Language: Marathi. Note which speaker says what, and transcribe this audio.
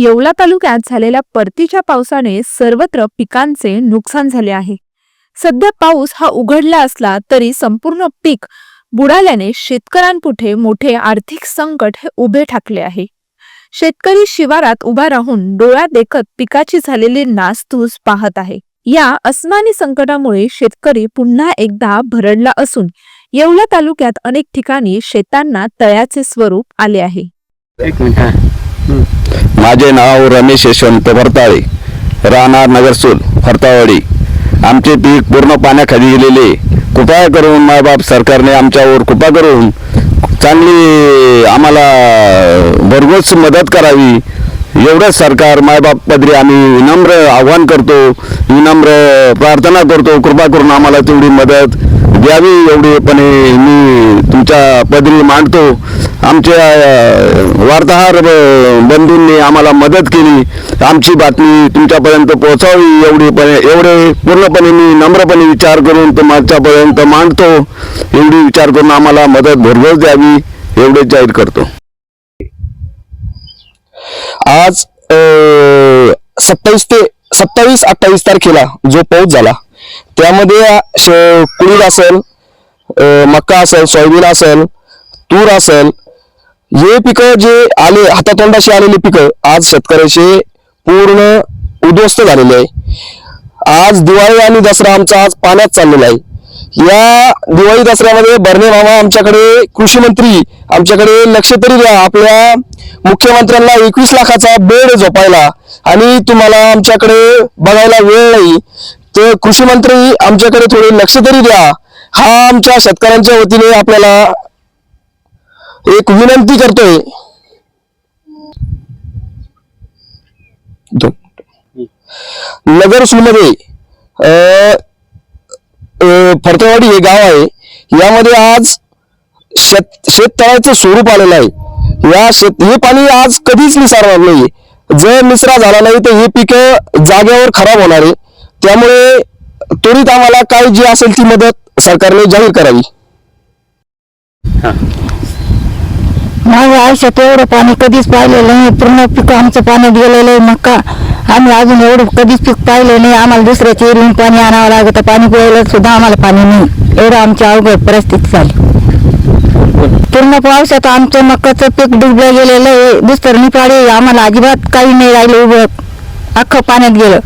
Speaker 1: येवला तालुक्यात झालेल्या परतीच्या पावसाने सर्वत्र पिकांचे नुकसान झाले आहे. सध्या पाऊस हा उघडला असला तरी संपूर्ण पीक बुडाल्याने शेतकऱ्यांपुढे मोठे आर्थिक संकट हे उभे ठाकले आहे. शेतकरी शिवारात उभा राहून डोळ्यात देखत पिकाची झालेली नासधूस पाहत आहे. या अस्मानी संकटामुळे शेतकरी पुन्हा एकदा भरडला असून येवला तालुक्यात अनेक ठिकाणी शेतांना तळ्याचे स्वरूप आले आहे.
Speaker 2: एक मिनिट.
Speaker 3: माझे नाव रमेश यशवंत भरताळे राहणार नगरसूल फरतावाडी. आमचे पीक पूर्ण पाण्याखाली गेलेले. कृपा करून मायबाप सरकारने आमच्यावर कृपा करून चांगली आम्हाला भरघोस मदत करावी. एवढंच सरकार मायबाप पदरी आम्ही विनम्र आव्हान करतो विनम्र प्रार्थना करतो. कृपा करून आम्हाला तेवढी मदत द्यावी एवढीपणे मी तुमच्या पदरी मांडतो. आमच्या वार्ताहर बंधूंनी आम्हाला मदत केली. आमची बातमी तुमच्यापर्यंत पोहोचावी एवढीपणे एवढे पूर्णपणे मी नम्रपणे विचार करून तुमच्यापर्यंत मांडतो. एवढी विचार करून आम्हाला मदत भरघोस द्यावी एवढे जाहीर करतो.
Speaker 2: आज सत्तावीस ते सत्तावीस अठ्ठावीस तारखेला जो पाऊस झाला त्यामध्ये कुळीद असेल मक्का असेल सोयाबीन असेल तूर असेल हे पिकं जे आले हातातोंडाशी आलेली पिकं आज शेतकऱ्याचे पूर्ण उद्ध्वस्त झालेले आहे. आज दिवाळी आणि दसरा आमचा आज पाण्यात चाललेला आहे. या दिवाळी दसऱ्यामध्ये बर्ने मामा आमच्याकडे कृषी मंत्री आमच्याकडे लक्ष तरी द्या. आपल्या मुख्यमंत्र्यांना एकवीस लाखाचा बेड झोपायला आणि तुम्हाला आमच्याकडे बघायला वेळ नाही. तर कृषी मंत्री आमच्याकडे थोडे लक्ष तरी द्या. हा आमच्या शेतकऱ्यांच्या वतीने आपल्याला एक विनंती करतोय. दोन. नगरमध्ये हे गाव आहे. यामध्ये आज शेत शेततळ्याचं स्वरूप आलेलं आहे. या शेत हे पाणी आज कधीच निसारणार नाही जर निसरा झाला नाही तर हे पिकं जागेवर खराब होणार आहे. त्यामुळे त्वरित आम्हाला काय जी असेल ती मदत सरकारने जाहीर करावी.
Speaker 4: माझ्या आयुष्यात एवढं पाणी कधीच पाहिलेलं नाही. पूर्ण पीक आमचं पाण्यात गेलेलं आहे मक्का. आम्ही अजून एवढं कधीच पीक पाहिलं नाही. आम्हाला दुसऱ्याच्या एरीहून पाणी आणावं लागतं. पाणी पिळायला सुद्धा आम्हाला पाणी नाही. एवढं आमची अवघड परिस्थिती झाली. पूर्ण पावसात आमचं मक्काचं पीक डुबलं गेलेलं आहे. दुसरं पाडी आम्हाला अजिबात काही नाही राहिलं उभं. अख्खं पाण्यात गेलं.